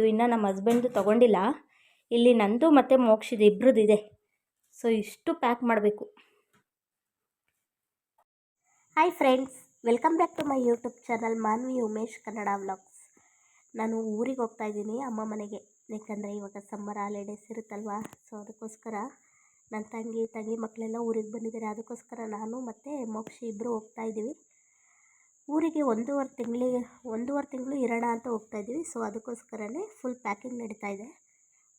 ಮೋಕ್ಷಿದು ಇನ್ನೂ ನಮ್ಮ ಹಸ್ಬೆಂಡ್ದು ತೊಗೊಂಡಿಲ್ಲ. ಇಲ್ಲಿ ನಂದು ಮತ್ತು ಮೋಕ್ಷಿದು ಇಬ್ರದ್ದು ಇದೆ. ಸೊ ಇಷ್ಟು ಪ್ಯಾಕ್ ಮಾಡಬೇಕು. Hi friends welcome back to my YouTube channel Manvi Umesh Kannada vlogs ನಾನು ಊರಿಗೆ ಹೋಗ್ತಾ ಇದ್ದೀನಿ, ಅಮ್ಮ ಮನೆಗೆ. ಯಾಕಂದರೆ ಇವಾಗ ಸಮ್ಮರ್ ಹಾಲಿಡೇಸ್ ಇರುತ್ತಲ್ವಾ? ಸೊ ಅದಕ್ಕೋಸ್ಕರ ನನ್ನ ತಂಗಿ ತಂಗಿ ಮಕ್ಕಳೆಲ್ಲ ಊರಿಗೆ ಬಂದಿದ್ದಾರೆ. ಅದಕ್ಕೋಸ್ಕರ ನಾನು ಮತ್ತು ಮೋಕ್ಷಿ ಇಬ್ಬರು ಹೋಗ್ತಾ ಇದ್ದೀವಿ. ಊರಿಗೆ ಒಂದೂವರೆ ತಿಂಗಳಿಗೆ ಒಂದೂವರೆ ತಿಂಗಳು ಇರೋಣ ಅಂತ ಹೋಗ್ತಾ ಇದ್ದೀವಿ. ಸೊ ಅದಕ್ಕೋಸ್ಕರನೇ ಫುಲ್ ಪ್ಯಾಕಿಂಗ್ ನಡೀತಾ ಇದೆ.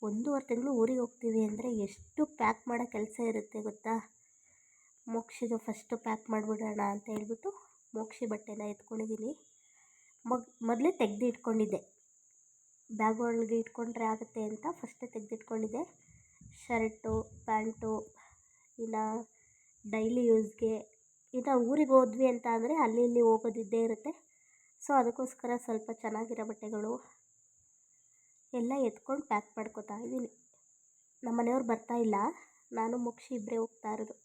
ಒಂದೂವರೆ ತಿಂಗಳು ಊರಿಗೆ ಹೋಗ್ತೀವಿ ಅಂದರೆ ಎಷ್ಟು ಪ್ಯಾಕ್ ಮಾಡೋ ಕೆಲಸ ಇರುತ್ತೆ ಗೊತ್ತಾ? ಮೋಕ್ಷಿದು ಫಸ್ಟು ಪ್ಯಾಕ್ ಮಾಡಿಬಿಡೋಣ ಅಂತ ಹೇಳ್ಬಿಟ್ಟು ಮೋಕ್ಷಿ ಬಟ್ಟೆನ ಎತ್ಕೊಂಡಿದ್ದೀನಿ. ಮಗ್, ಮೊದಲೇ ತೆಗೆದು ಇಟ್ಕೊಂಡಿದ್ದೆ ಬ್ಯಾಗ್ ಒಳಗೆ ಇಟ್ಕೊಂಡ್ರೆ ಆಗುತ್ತೆ ಅಂತ ಫಸ್ಟೇ ತೆಗೆದಿಟ್ಕೊಂಡಿದ್ದೆ. ಶರ್ಟು, ಪ್ಯಾಂಟು, ಇನ್ನು ಡೈಲಿ ಯೂಸ್ಗೆ ಇನ್ನು ಊರಿಗೆ ಹೋದ್ವಿ ಅಂತ ಅಂದರೆ ಅಲ್ಲಿ ಇಲ್ಲಿ ಹೋಗೋದಿದ್ದೇ ಇರುತ್ತೆ. ಸೊ ಅದಕ್ಕೋಸ್ಕರ ಸ್ವಲ್ಪ ಚೆನ್ನಾಗಿರೋ ಬಟ್ಟೆಗಳು ಎಲ್ಲ ಎತ್ಕೊಂಡು ಪ್ಯಾಕ್ ಮಾಡ್ಕೊತಾ ಇದ್ದೀನಿ. ನಮ್ಮ ಮನೆಯವ್ರು ಬರ್ತಾ ಇಲ್ಲ. ನಾನು ಮುಗಿಸಿ ಇಬ್ಬರೇ ಹೋಗ್ತಾ ಇರೋದು.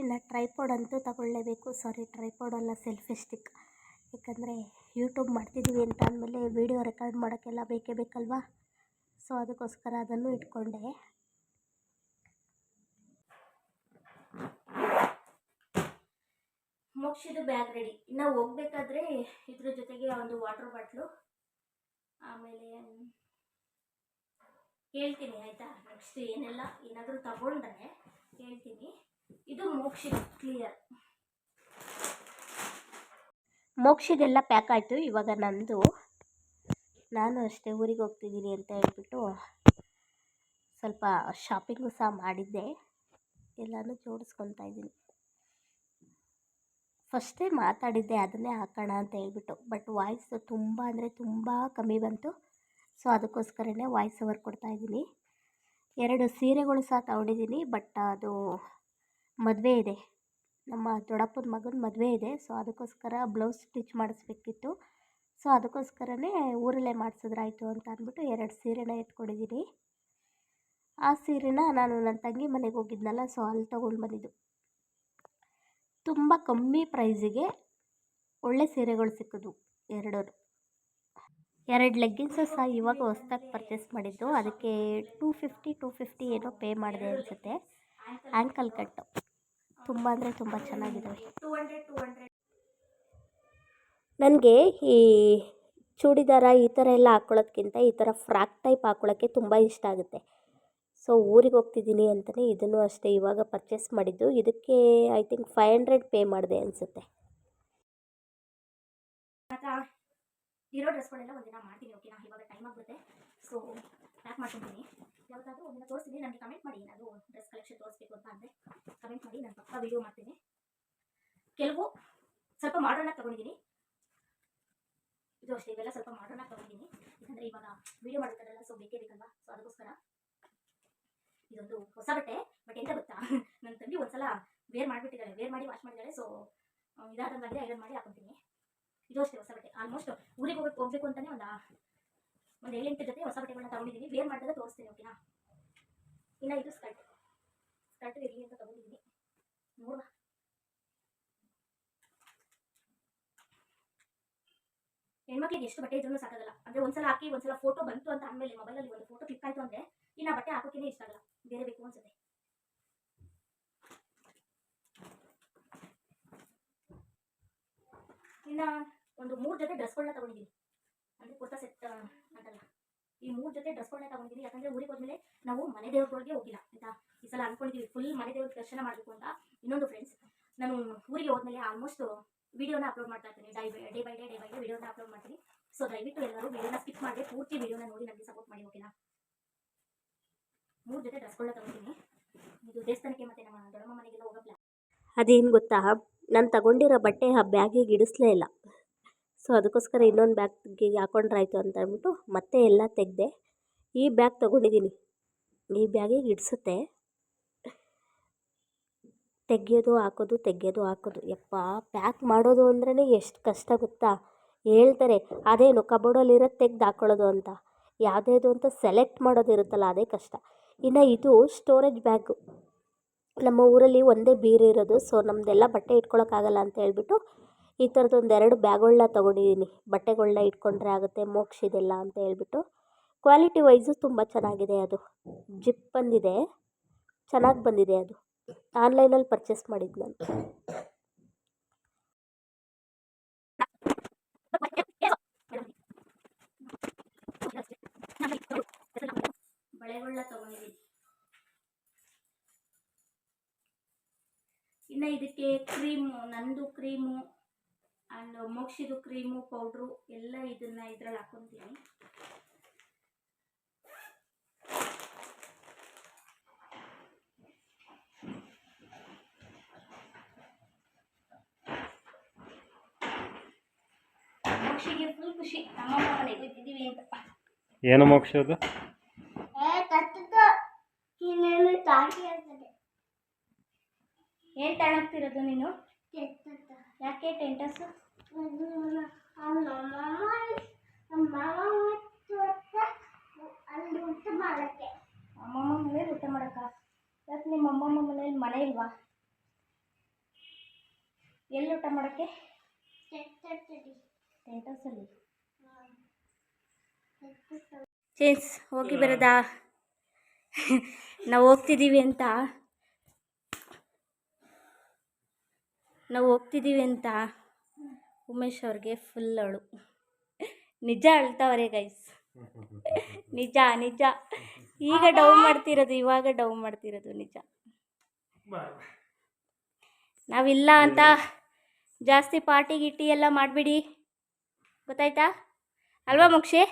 ಇನ್ನು ಟ್ರೈಪಾಡ್ ಅಂತೂ ತಗೊಳ್ಳೇಬೇಕು. ಸಾರಿ ಟ್ರೈಪಾಡ್ ಅಲ್ಲ ಸೆಲ್ಫಿ ಸ್ಟಿಕ್ ಯಾಕಂದರೆ ಯೂಟ್ಯೂಬ್ ಮಾಡ್ತಿದ್ದೀವಿ ಅಂತ ಅಂದಮೇಲೆ ವೀಡಿಯೋ ರೆಕಾರ್ಡ್ ಮಾಡೋಕ್ಕೆಲ್ಲ ಬೇಕೇ ಬೇಕಲ್ವಾ? ಸೊ ಅದಕ್ಕೋಸ್ಕರ ಅದನ್ನು ಇಟ್ಕೊಂಡೆ. ಮುಗಿಸಿದ್ದು ಬ್ಯಾಗ್ ರೆಡಿ ಇನ್ನು ಹೋಗ್ಬೇಕಾದ್ರೆ ಇದ್ರ ಜೊತೆಗೆ ಒಂದು ವಾಟರ್ ಬಾಟ್ಲು ಆಮೇಲೆ ಹೇಳ್ತೀನಿ ಆಯಿತಾ? ನೆಕ್ಸ್ಟ್ ಏನೆಲ್ಲ ಏನಾದರೂ ತಗೊಂಡ್ರೆ ಹೇಳ್ತೀನಿ ಇದು ಮೋಕ್ಷ ಕ್ಲಿಯರ್ ಮೋಕ್ಷಿದೆಲ್ಲ ಪ್ಯಾಕ್ ಆಯಿತು. ಇವಾಗ ನಂದು ನಾನು ಅಷ್ಟೇ ಊರಿಗೆ ಹೋಗ್ತಿದ್ದೀನಿ ಅಂತ ಹೇಳ್ಬಿಟ್ಟು ಸ್ವಲ್ಪ ಶಾಪಿಂಗು ಸಹ ಮಾಡಿದ್ದೆ. ಎಲ್ಲನೂ ಜೋಡಿಸ್ಕೊತಾ ಇದ್ದೀನಿ. ಫಸ್ಟೇ ಮಾತಾಡಿದ್ದೆ, ಅದನ್ನೇ ಹಾಕೋಣ ಅಂತ ಹೇಳ್ಬಿಟ್ಟು. ಬಟ್ ವಾಯ್ಸ್ ತುಂಬ ಅಂದರೆ ತುಂಬ ಕಮ್ಮಿ ಬಂತು. ಸೊ ಅದಕ್ಕೋಸ್ಕರನೇ ವಾಯ್ಸ್ ಓವರ್ ಕೊಡ್ತಾಯಿದ್ದೀನಿ ಎರಡು ಸೀರೆಗಳು ಸಹ ತಗೊಂಡಿದ್ದೀನಿ ಬಟ್ ಅದು ಮದುವೆ ಇದೆ. ನಮ್ಮ ದೊಡ್ಡಪ್ಪನ ಮಗನ ಮದುವೆ ಇದೆ. ಸೊ ಅದಕ್ಕೋಸ್ಕರ ಬ್ಲೌಸ್ ಸ್ಟಿಚ್ ಮಾಡಿಸ್ಬೇಕಿತ್ತು. ಸೊ ಅದಕ್ಕೋಸ್ಕರನೇ ಊರಲ್ಲೇ ಮಾಡಿಸಿದ್ರಾಯ್ತು ಅಂತ ಅಂದ್ಬಿಟ್ಟು ಎರಡು ಸೀರೆನ ಎತ್ಕೊಂಡಿದ್ದೀನಿ ಆ ಸೀರೆನ ನಾನು ನನ್ನ ತಂಗಿ ಮನೆಗೆ ಹೋಗಿದ್ನಲ್ಲ ಸೊ ಅಲ್ಲಿ ತೊಗೊಂಡು ಬಂದಿದ್ದು. ತುಂಬ ಕಮ್ಮಿ ಪ್ರೈಸಿಗೆ ಒಳ್ಳೆ ಸೀರೆಗಳು ಸಿಕ್ಕಿದ್ವು ಎರಡೂ ಎರಡು ಲೆಗ್ಗಿನ್ಸು ಸಹ ಇವಾಗ ಹೊಸ್ದಾಗಿ ಪರ್ಚೇಸ್ ಮಾಡಿದ್ದು. ಅದಕ್ಕೆ ಟೂ ಫಿಫ್ಟಿ ಟೂ ಫಿಫ್ಟಿ ಏನೋ ಪೇ ಮಾಡಿದೆ ಅನಿಸುತ್ತೆ. ಆ್ಯಂಕಲ್ ಕಟ್ಟು ತುಂಬ ಅಂದರೆ ತುಂಬ ಚೆನ್ನಾಗಿದ್ದಾವೆ ನನಗೆ ಈ ಚೂಡಿದಾರ ಈ ಥರ ಎಲ್ಲ ಹಾಕ್ಕೊಳ್ಳೋದ್ಕಿಂತ ಈ ಥರ ಫ್ರಾಕ್ ಟೈಪ್ ಹಾಕ್ಕೊಳ್ಳೋಕ್ಕೆ ತುಂಬ ಇಷ್ಟ ಆಗುತ್ತೆ. ಸೊ ಊರಿಗೆ ಹೋಗ್ತಿದ್ದೀನಿ ಅಂತಲೇ ಇದನ್ನು ಅಷ್ಟೇ ಇವಾಗ ಪರ್ಚೇಸ್ ಮಾಡಿದ್ದು. ಇದಕ್ಕೆ I think five hundred pay ಮಾಡಿದೆ ಅನಿಸುತ್ತೆ. ಇರೋ ಡ್ರೆಸ್ಗಳೆಲ್ಲ ಒಂದಿನ ಮಾಡ್ತೀನಿ ಓಕೆನಾ ಇವಾಗ ಟೈಮ್ ಆಗುತ್ತೆ ಸೊ ಪ್ಯಾಕ್ ಮಾಡ್ಕೊತೀನಿ. ಯಾವತ್ತಾದರೂ ಒಂದಿನ ತೋರಿಸ್ತೀನಿ. ನನಗೆ ಕಮೆಂಟ್ ಮಾಡಿ. ಏನಾದರೂ ಡ್ರೆಸ್ ಕಲೆಕ್ಷನ್ ತೋರಿಸ್ಬೇಕು ಅಂತ ಅಂದರೆ ಕಮೆಂಟ್ ಮಾಡಿ. ನಾನು ಪಕ್ಕ ವಿಡಿಯೋ ಮಾಡ್ತೀನಿ. ಕೆಲವು ಸ್ವಲ್ಪ ಮಾಡೋಣ ತಗೊಂಡಿದ್ದೀನಿ ಇದು ಅಷ್ಟೇ, ಇವೆಲ್ಲ ಸ್ವಲ್ಪ ಮಾಡೋಣ ತಗೊಂಡಿದ್ದೀನಿ ಯಾಕಂದರೆ ಇವಾಗ ವಿಡಿಯೋ ಮಾಡ್ತಾರಲ್ಲ ಸೊ ಬೇಕೇ ಬೇಕಲ್ವಾ? ಸೊ ಅದಕ್ಕೋಸ್ಕರ ಇದೊಂದು ಹೊಸ ಬಟ್ಟೆ. ಬಟ್ ಎಂತ ಗೊತ್ತಾ? ನನ್ನ ತಂಗಿ ಒಂದ್ಸಲ ವೇರ್ ಮಾಡಿಬಿಟ್ಟಿದ್ದಾಳೆ ವೇರ್ ಮಾಡಿ ವಾಶ್ ಮಾಡಿದ್ದಾಳೆ ಸೊ ಇದಾದಂಗಾಗಿದೆ ಐರನ್ ಮಾಡಿ ಹಾಕೊತೀನಿ ಇದು ಅಷ್ಟೇ ಹೊಸ ಬಟ್ಟೆ ಆಲ್ಮೋಸ್ಟ್ ಊರಿಗೆ ಹೋಗಕ್ಕೆ ಹೋಗ್ಬೇಕು ಅಂತಾನೆ ಒಂದು ಒಂದು ಏಳೆಂಟು ಜೊತೆ ಹೊಸ ಬಟ್ಟೆಗಳನ್ನ ತಗೊಂಡಿದ್ದೀನಿ ವೇರ್ ಮಾಡಿದಾಗ ತೋರಿಸ್ತೀನಿ, ಓಕೆನಾ? ಇನ್ನ ಇದು ಸ್ಕರ್ಟ್ ಸ್ಕರ್ಟ್ ಇರಲಿ ಅಂತ ತಗೊಂಡಿದ್ದೀನಿ ನೋಡುವ. ಹೆಣ್ಮಕ್ಳಿಗೆ ಎಷ್ಟು ಬಟ್ಟೆ ಇದ್ರೂ ಸಾಕಾಗಲ್ಲ. ಅಂದ್ರೆ ಒಂದ್ಸಲ ಹಾಕಿ, ಒಂದ್ಸಲ ಫೋಟೋ ಬಂತು ಅಂತ ಆಮೇಲೆ ಮೊಬೈಲಲ್ಲಿ ಒಂದು ಫೋಟೋ ಕ್ಲಿಕ್ ಆಯ್ತು ಅಂದ್ರೆ ಇನ್ನ ಬಟ್ಟೆ ಹಾಕೋಕೆ ಇಷ್ಟ ಆಗಲ್ಲ. ಬೇರೆ ಬೇಕು ಅನ್ಸುತ್ತೆ. ಇನ್ನ ಒಂದು ಮೂರು ಜೊತೆ ಡ್ರೆಸ್ಗಳನ್ನ ತಗೊಂಡಿದ್ದೀನಿ ಅಂದ್ರೆ ಕುರ್ತಾ ಸೆಟ್ ಅಂತಲ್ಲ. ಈ ಮೂರು ಜೊತೆ ಡ್ರೆಸ್ಗಳನ್ನ ತಗೊಂಡಿದ್ದೀನಿ ಯಾಕಂದ್ರೆ ಊರಿಗೆ ಹೋದ್ಮೇಲೆ ನಾವು ಮನೆ ದೇವ್ರಗಳಿಗೆ ಹೋಗಿಲ್ಲ, ಆಯ್ತಾ? ಈ ಸಲ ಅನ್ಕೊಂಡಿದ್ದೀವಿ ಫುಲ್ ಮನೆ ದೇವ್ರ ದರ್ಶನ ಮಾಡಬೇಕು ಅಂತ ಇನ್ನೊಂದು ಫ್ರೆಂಡ್ಸ್ ನಾನು ಊರಿಗೆ ಹೋದ್ಮೇಲೆ ಆಲ್ಮೋಸ್ಟ್ ವಿಡಿಯೋನ ಅಪ್ಲೋಡ್ ಮಾಡ್ತಾ ಇರ್ತೀನಿ. Dye by day by day day by day ವಿಡಿಯೋನ ಅಪ್ಲೋಡ್ ಮಾಡ್ತೀನಿ. ಸೊ ದಯವಿಟ್ಟು ಎಲ್ಲರೂ ವಿಡಿಯೋನ ಸ್ಕಿಪ್ ಮಾಡಿ ಪೂರ್ತಿ ವಿಡಿಯೋನ ನೋಡಿ ನನಗೆ ಸಪೋರ್ಟ್ ಮಾಡಿ ಓಕೆನಾ ಮೂರು ಜೊತೆ ಡ್ರೆಸ್ಗಳನ್ನ ತಗೊಂಡಿದ್ದೀನಿ ಇದು ದೇವಸ್ಥಾನಕ್ಕೆ ಮತ್ತೆ ನಮ್ಮ ದೊಡ್ಡಮ್ಮ ಮನೆಗೆಲ್ಲ ಹೋಗೋ ಅದೇನು ಗೊತ್ತಾ? ನಾನು ತಗೊಂಡಿರೋ ಬಟ್ಟೆ ಆ ಬ್ಯಾಗಿಗೆ ಇಡಿಸ್ಲೇ ಇಲ್ಲ. ಸೊ, ಅದಕ್ಕೋಸ್ಕರ ಇನ್ನೊಂದು ಬ್ಯಾಗ್ಗೆ ಹಾಕೊಂಡ್ರಾಯ್ತು ಅಂತ ಅಂದ್ಬಿಟ್ಟು ಮತ್ತೆ ಎಲ್ಲ ತೆಗೆದೆ, ಈ ಬ್ಯಾಗ್ ತೊಗೊಂಡಿದ್ದೀನಿ ಈ ಬ್ಯಾಗಿಗೆ ಹಿಡ್ಸುತ್ತೆ ತೆಗೆಯೋದು, ಹಾಕೋದು ತೆಗೆಯೋದು, ಹಾಕೋದು. ಯಪ್ಪ, ಪ್ಯಾಕ್ ಮಾಡೋದು ಅಂದ್ರೇ ಎಷ್ಟು ಕಷ್ಟ ಗೊತ್ತಾ? ಹೇಳ್ತಾರೆ, ಅದೇನು ಕಬೋರ್ಡಲ್ಲಿರೋದು ತೆಗ್ದು ಹಾಕೊಳ್ಳೋದು ಅಂತ. ಯಾವುದ್ಯಾವುದು ಅಂತ ಸೆಲೆಕ್ಟ್ ಮಾಡೋದಿರುತ್ತಲ್ಲ ಅದೇ ಕಷ್ಟ. ಇನ್ನು ಇದು ಸ್ಟೋರೇಜ್ ಬ್ಯಾಗು. ನಮ್ಮ ಊರಲ್ಲಿ ಒಂದೇ ಬೀರು ಇರೋದು, ಸೊ ನಮ್ಮದೆಲ್ಲ ಬಟ್ಟೆ ಇಟ್ಕೊಳ್ಳೋಕ್ಕಾಗಲ್ಲ ಅಂತ ಹೇಳ್ಬಿಟ್ಟು ಈ ಥರದ್ದೊಂದು ಎರಡು ಬ್ಯಾಗ್ಗಳನ್ನ ತೊಗೊಂಡಿದ್ದೀನಿ ಬಟ್ಟೆಗಳನ್ನ ಇಟ್ಕೊಂಡ್ರೆ ಆಗುತ್ತೆ, ಮೋಕ್ಷ ಇದೆಲ್ಲ ಅಂತ ಹೇಳ್ಬಿಟ್ಟು. ಕ್ವಾಲಿಟಿ ವೈಸು ತುಂಬ ಚೆನ್ನಾಗಿದೆ ಅದು. ಜಿಪ್ ಬಂದಿದೆ. ಚೆನ್ನಾಗಿ ಬಂದಿದೆ ಅದು. ಆನ್ಲೈನಲ್ಲಿ ಪರ್ಚೇಸ್ ಮಾಡಿದ್ದು ನಾನು. ಬಳೆಗಳನ್ನ ತೊಗೊಂಡಿದ್ದೀನಿ ಇನ್ನು ಇದಕ್ಕೆ ಕ್ರೀಮು, ನಂದು ಕ್ರೀಮು. ಆ್ಯಂಡ್ ಮೋಕ್ಷಿದು ಕ್ರೀಮು ಪೌಡ್ರು ಎಲ್ಲ ಇದನ್ನು ಇದ್ರಲ್ಲಿ ಹಾಕೊತೀನಿ. ಮೋಕ್ಷಿಗೆ ಫುಲ್ ಖುಷಿ. ನಮ್ಮ ಮನೆಗೆ ಇದ್ದೀವಿ ಅಂತ ಏನು ಮೋಕ್ಷ ಅದು? ಏನು ತಗೊಳ್ತಿರೋದು ನೀನು? ಯಾಕೆ ಟೆಂಟಸ್ ಅಮ್ಮಮ್ಮ ಮನೇಲಿ ಊಟ ಮಾಡಕ್ಕ? ಯಾಕೆ ನಿಮ್ಮ ಅಮ್ಮಮ್ಮ ಮನೇಲಿ ಮನೆ ಇಲ್ವಾ? ಎಲ್ಲಿ ಊಟ ಮಾಡೋಕ್ಕೆ? ಟೆಂಟಸಲ್ಲಿ ಚೇಂಜ್ ಹೋಗಿ ಬರೋದಾ? ನಾವು ಹೋಗ್ತಿದ್ದೀವಿ ಅಂತ. ನಾವು ಹೋಗ್ತಿದ್ದೀವಿ ಅಂತ. ಉಮೇಶ್ ಅವ್ರಿಗೆ ಫುಲ್ ಅಳು ನಿಜ ಅಳ್ತಾವ್ರೆ ಗೈಸ್ ನಿಜ ನಿಜ. ಈಗ ಡೌ ಮಾಡ್ತಿರೋದು ಇವಾಗ ಡೌ ಮಾಡ್ತಿರೋದು ನಿಜ. ನಾವಿಲ್ಲ ಅಂತ ಜಾಸ್ತಿ ಪಾರ್ಟಿ ಗಿಟ್ಟಿ ಎಲ್ಲ ಮಾಡಿಬಿಡಿ. ಗೊತ್ತಾಯ್ತಾ? ಅಲ್ವಾ ಮೋಕ್ಷಿ?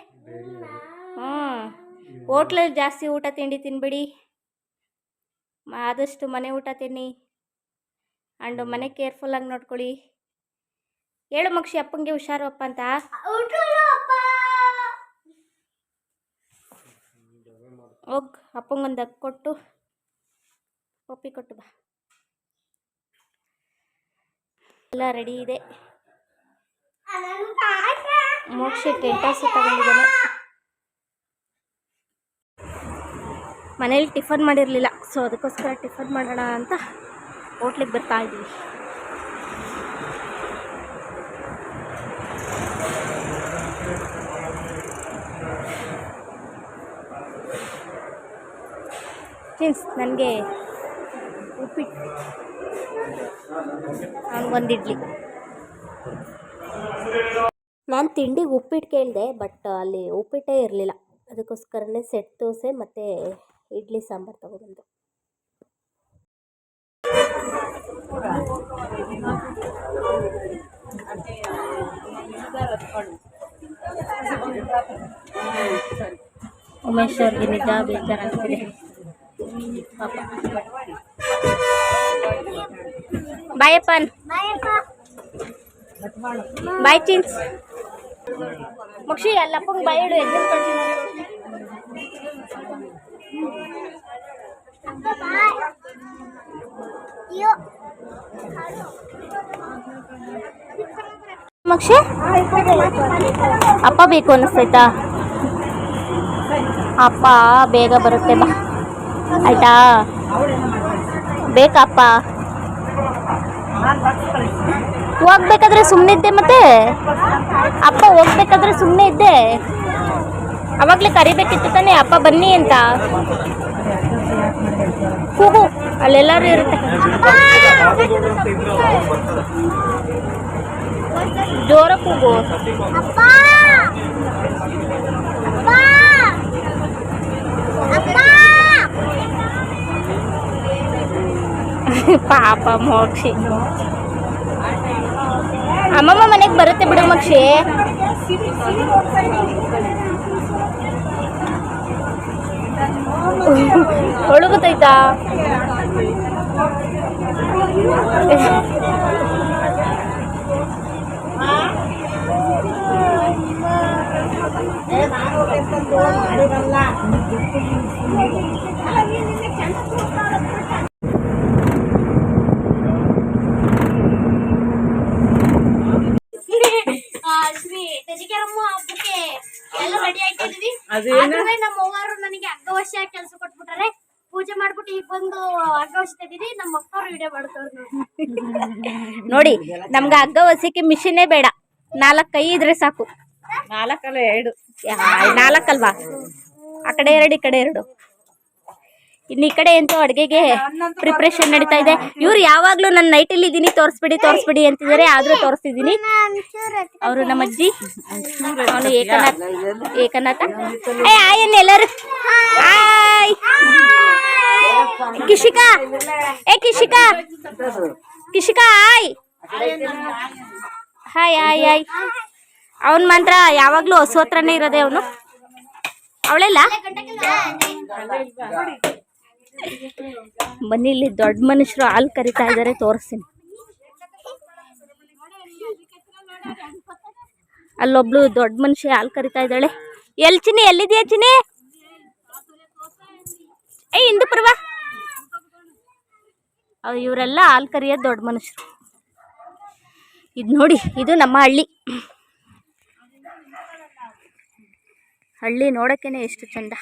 ಹ್ಞೂ ಹೋಟ್ಲಲ್ಲಿ ಜಾಸ್ತಿ ಊಟ ತಿಂಡಿ ತಿನ್ಬಿಡಿ. ಆದಷ್ಟು ಮನೆ ಊಟ ತಿನ್ನಿ. ಆ್ಯಂಡ್ ಮನೆ ಕೇರ್ಫುಲ್ಲಾಗಿ ನೋಡ್ಕೊಳ್ಳಿ. ಹೇಳು ಮಕ್ಷಿ ಅಪ್ಪಂಗೆ ಹುಷಾರು ಅಪ್ಪ ಅಂತ ಹೋಗ್ ಅಪ್ಪಂಗೊಂದು ಅಕ್ಕ ಕೊಟ್ಟು ಒಪ್ಪಿ ಕೊಟ್ಟು ಬಾ. ಎಲ್ಲ ರೆಡಿ ಇದೆ. ಮೋಕ್ಷ ಹೌಸ್ ತಗೊಂಡಿದ್ದಾನೆ. ಮನೇಲಿ ಟಿಫನ್ ಮಾಡಿರಲಿಲ್ಲ ಸೊ ಅದಕ್ಕೋಸ್ಕರ ಟಿಫನ್ ಮಾಡೋಣ ಅಂತ. ಹೋಟ್ಲಿಗೆ ಬರ್ತಾ ಇದ್ವಿ. ಫ್ರೆಂಡ್ಸ್ ನನಗೆ ಉಪ್ಪಿಟ್ಟು. ನನಗೊಂದು ಇಡ್ಲಿ. ನಾನು ತಿಂಡಿಗೆ ಉಪ್ಪಿಟ್ಟು ಕೇಳಿದೆ ಬಟ್ ಅಲ್ಲಿ ಉಪ್ಪಿಟ್ಟೇ ಇರಲಿಲ್ಲ. ಅದಕ್ಕೋಸ್ಕರನೇ ಸೆಟ್ ದೋಸೆ ಮತ್ತು ಇಡ್ಲಿ ಸಾಂಬಾರು ತಗೊಬಂದು Umasyar ginigabi ka ng Papa. Bye, Pan. Bye, Pa. Bye, Chins. Mokshi, ala pong bayad. Bye. Yuk. ಅಪ್ಪ ಬೇಕು ಅನ್ನಿಸ್ತೈತಾ ಅಪ್ಪ, ಬೇಗ ಬರುತ್ತೆ, ಬಾ. ಆಯ್ತಾ? ಬೇಕಪ್ಪ? ಹೋಗ್ಬೇಕಾದ್ರೆ ಸುಮ್ಮನೆ ಇದ್ದೆ ಮತ್ತೆ? ಅಪ್ಪ, ಹೋಗ್ಬೇಕಾದ್ರೆ ಸುಮ್ಮನೆ ಇದ್ದೆ? ಅವಾಗಲೇ ಕರಿಬೇಕಿತ್ತು ತಾನೆ, ಅಪ್ಪ ಬನ್ನಿ ಅಂತ. ಅಲ್ಲೆಲ್ಲರೂ ಇರುತ್ತೆ. ಜೋರ ಕೂಗು. ಪಾಪ ಮೋಕ್ಷಿ. ಅಮ್ಮಮ್ಮ ಮನೆಗೆ ಬರುತ್ತೆ ಬಿಡು ಮಕ್ಷಿ. ಒಳಗುತ್ತೈತಾ Để bà. ನೋಡಿ. ನೋಡಿ ನಮ್ಗೆ ಹಗ್ಗ ಹೊಸಿಕೆ ಮಿಷಿನೇ ಬೇಡ. ನಾಲ್ಕು ಕೈ ಇದ್ರೆ ಸಾಕು. ನಾಲ್ಕಲ್ಲ ಎರಡು? ನಾಲ್ಕಲ್ವಾ? ಆ ಕಡೆ ಎರಡು ಈ ಕಡೆ ಎರಡು. ಇನ್ನು ಈ ಕಡೆ ಎಂತೂ ಅಡುಗೆಗೆ ಪ್ರಿಪ್ರೇಷನ್ ನಡೀತಾ ಇದೆ. ಇವ್ರು ಯಾವಾಗಲೂ ನನ್ನ ನೈಟಲ್ಲಿ ಇದ್ದೀನಿ ತೋರಿಸ್ಬಿಡಿ ತೋರಿಸ್ಬಿಡಿ ಅಂತಿದ್ದಾರೆ. ಆದ್ರೂ ತೋರಿಸ್ತಿದ್ದೀನಿ ಅವರು ನಮ್ಮ ಅಜ್ಜಿ ಅವನು ಏಕನಾಥ ಏಕನಾಥ. ಏ ಆಯನ್ ಎಲ್ಲರೂ. ಹಾಯ್. ಕಿಶಿಕಾ, ಏ Kishika. Kishika hi hi hi hi ಅವನ್ ಮಾತ್ರ ಯಾವಾಗಲೂ ಹಸು ಹತ್ರನೇ ಇರೋದೆ ಅವನು. ಅವಳೆಲ್ಲ? ಬನ್ನಿ, ಇಲ್ಲಿ ದೊಡ್ಡ ಮನುಷ್ಯರು ಹಾಲು ಕರಿತಾ ಇದ್ದಾರೆ ತೋರಿಸ್ತೀನಿ. ಅಲ್ಲೊಬ್ಳು ದೊಡ್ಡ ಮನುಷ್ಯ ಹಾಲು ಕರಿತಾ ಇದ್ದಾಳೆ. ಎಲ್ಲಿ ಚಿನಿ ಎಲ್ಲಿದೆಯಾ ಚಿನಿ ಏ, ಇಂದು ಪರ್ವಾ. ಇವರೆಲ್ಲ ಹಾಲು ಕರಿಯೋದು ದೊಡ್ಡ ಮನುಷ್ಯರು ಇದು ನೋಡಿ, ಇದು ನಮ್ಮ ಹಳ್ಳಿ. ಹಳ್ಳಿ ನೋಡೋಕ್ಕೇನೆ ಎಷ್ಟು ಚಂದ.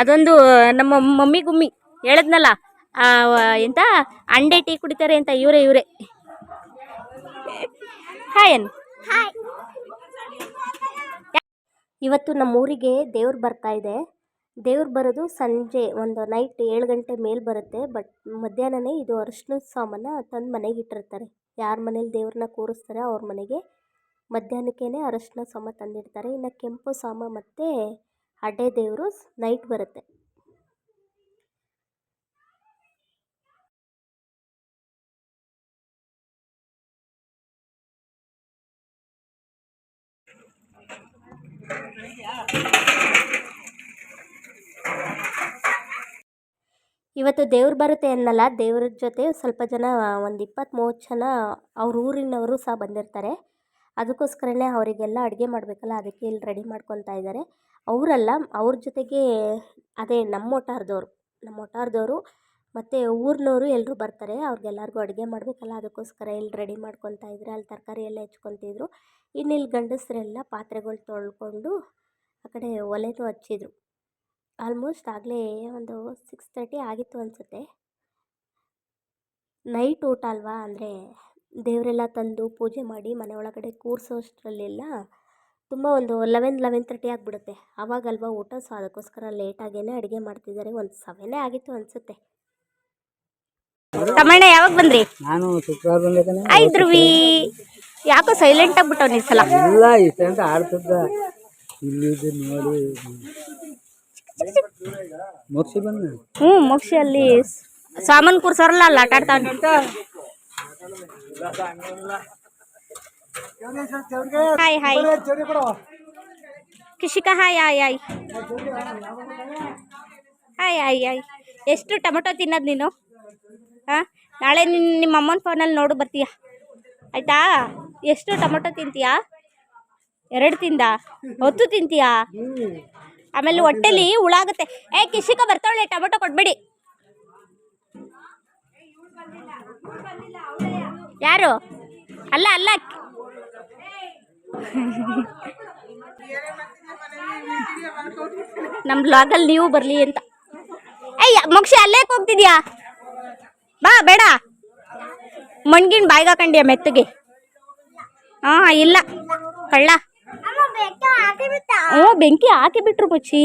ಅದೊಂದು, ನಮ್ಮ ಮಮ್ಮಿ ಗುಮ್ಮಿ ಹೇಳದ್ನಲ್ಲ ಎಂತ, ಅಂಡೆ ಟೀ ಕುಡಿತಾರೆ ಅಂತ, ಇವರೇ ಇವರೇ. ಹಾಯನ್ ಇವತ್ತು ನಮ್ಮ ಊರಿಗೆ ದೇವ್ರು ಬರ್ತಾ ಇದೆ. ದೇವ್ರು ಬರೋದು ಸಂಜೆ ಒಂದು ನೈಟ್ ಏಳು ಗಂಟೆ ಮೇಲೆ ಬರುತ್ತೆ. ಬಟ್ ಮಧ್ಯಾಹ್ನನೇ ಇದು ಅರಿಶಿನ ಸಾಮಾನ ತಂದು ಮನೆಗೆ ಇಟ್ಟಿರ್ತಾರೆ. ಯಾರ ಮನೇಲಿ ದೇವ್ರನ್ನ ಕೂರಿಸ್ತಾರೆ ಅವ್ರ ಮನೆಗೆ. ಮಧ್ಯಾಹ್ನಕ್ಕೇ ಅರಿಶಿನ ಸಾಮ ತಂದಿಡ್ತಾರೆ. ಇನ್ನು ಕೆಂಪು ಸಾಮ ಮತ್ತು ಅಡ್ಡೆ ದೇವರು ನೈಟ್ ಬರುತ್ತೆ. ಇವತ್ತು ದೇವ್ರು ಬರುತ್ತೆ ಅನ್ನಲ್ಲ, ದೇವ್ರ ಜೊತೆ ಸ್ವಲ್ಪ ಜನ, ಒಂದು ಇಪ್ಪತ್ತು ಮೂವತ್ತು ಜನ ಅವ್ರ ಊರಿನವರು ಸಹ ಬಂದಿರ್ತಾರೆ. ಅದಕ್ಕೋಸ್ಕರನೇ ಅವರಿಗೆಲ್ಲ ಅಡುಗೆ ಮಾಡಬೇಕಲ್ಲ, ಅದಕ್ಕೆ ಇಲ್ಲಿ ರೆಡಿ ಮಾಡ್ಕೊತಾ ಇದ್ದಾರೆ ಅವರಲ್ಲ, ಅವ್ರ ಜೊತೆಗೆ ಅದೇ ನಮ್ಮ ಒಟ್ಟಾರದವ್ರು, ನಮ್ಮ ಒಟ್ಟಾರದವರು ಮತ್ತು ಊರಿನವರು ಎಲ್ಲರೂ ಬರ್ತಾರೆ, ಅವ್ರಿಗೆಲ್ಲರಿಗೂ ಅಡುಗೆ ಮಾಡಬೇಕಲ್ಲ, ಅದಕ್ಕೋಸ್ಕರ ಇಲ್ಲಿ ರೆಡಿ ಮಾಡ್ಕೊತಾ ಇದ್ದರು ಅಲ್ಲಿ ತರಕಾರಿ ಎಲ್ಲ ಹೆಚ್ಕೊತಿದ್ರು. ಇನ್ನು ಇಲ್ಲಿ ಗಂಡಸರೆಲ್ಲ ಪಾತ್ರೆಗಳು ತೊಳ್ಕೊಂಡು ಆ ಕಡೆ ಒಲೆನೂ ಹಚ್ಚಿದ್ರು. ಆಲ್ಮೋಸ್ಟ್ ಆಗಲೇ ಒಂದು ಸಿಕ್ಸ್ ತರ್ಟಿ ಆಗಿತ್ತು ಅನಿಸುತ್ತೆ. ನೈಟ್ ಊಟ ಅಲ್ವಾ, ಅಂದರೆ ದೇವರೆಲ್ಲ ತಂದು ಪೂಜೆ ಮಾಡಿ ಮನೆ ಒಳಗಡೆ ಕೂರಿಸೋಷ್ಟರಲ್ಲೆಲ್ಲ ತುಂಬ ಒಂದು ಲೆವೆನ್ ಲೆವೆನ್ ತರ್ಟಿ ಆಗಿಬಿಡುತ್ತೆ. ಆವಾಗಲ್ವಾ ಊಟ, ಸೊ ಅದಕ್ಕೋಸ್ಕರ ಲೇಟಾಗೇ ಅಡುಗೆ ಮಾಡ್ತಿದ್ದಾರೆ. ಒಂದು ಸವೆನೇ ಆಗಿತ್ತು ಅನಿಸುತ್ತೆ. ತಮ್ಮಣ್ಣ ಯಾವಾಗ ಬಂದ್ರಿ? ನಾನು ಶುಕ್ರವಾರ ಬಂದಿದ್ದಾನೆ. ಆಯ್ತ್ರುವಿ ಯಾಕೋ ಸೈಲೆಂಟ್ ಆಗ್ಬಿಟ್ಟವ್ ಈ ಸಲ? ಇಲ್ಲ ಇಷ್ಟ ಅಂತ ಆಡ್ತಿದ್ದ. ಇಲ್ಲಿದ್ದು ನೋಡಿ. ಮೊಕ್ಷಿ ಬಂದ ಹ್ಞೂ ಮೋಕ್ಷಿ ಅಲ್ಲಿ. ಸಾಮಾನು ಕೂರ್ಸೋರಲ್ಲ ಅಲ್ಲಿ ಆಟ ಆಡ್ತಾವನೆ hi hi Kishika hi hi hi hi hi hi ಎಷ್ಟು ಟೊಮೆಟೊ ತಿನ್ನೋದು ನೀನು? ಹಾಂ? ನಾಳೆ ನಿನ್ನ ನಿಮ್ಮ ಅಮ್ಮನ ಫೋನಲ್ಲಿ ನೋಡು, ಬರ್ತೀಯ? ಆಯಿತಾ? ಎಷ್ಟು ಟೊಮೊಟೊ ತಿಂತೀಯಾ? ಎರಡು ತಿಂದ? ಹೊತ್ತು ತಿಂತೀಯಾ? ಆಮೇಲೆ ಹೊಟ್ಟೆಲಿ ಹುಳ ಆಗುತ್ತೆ. ಏ, ಕಿಶಿಕ, ಬರ್ತಾವಳೆ, ಟೊಮೊಟೊ ಕೊಟ್ಬಿಡಿ. ಯಾರು? ಅಲ್ಲ ಅಲ್ಲ. ನಮ್ಮ ಬ್ಲಾಗಲ್ಲಿ ನೀವು ಬರಲಿ ಅಂತ. ಏಯ್ ಮೋಕ್ಷ, ಅಲ್ಲೇ ಹೋಗ್ತಿದ್ಯಾ ಬಾ ಬೇಡ. ಮಣ್ಗಿನ ಬಾಯ್ಗೆ ಹಾಕಂಡ್ಯ ಮೆತ್ತಗೆ? ಹಾಂ ಇಲ್ಲ. ಕಳ್ಳ. ಹ್ಞೂ ಬೆಂಕಿ ಹಾಕಿ ಬಿಟ್ರು ಮುಚ್ಚಿ.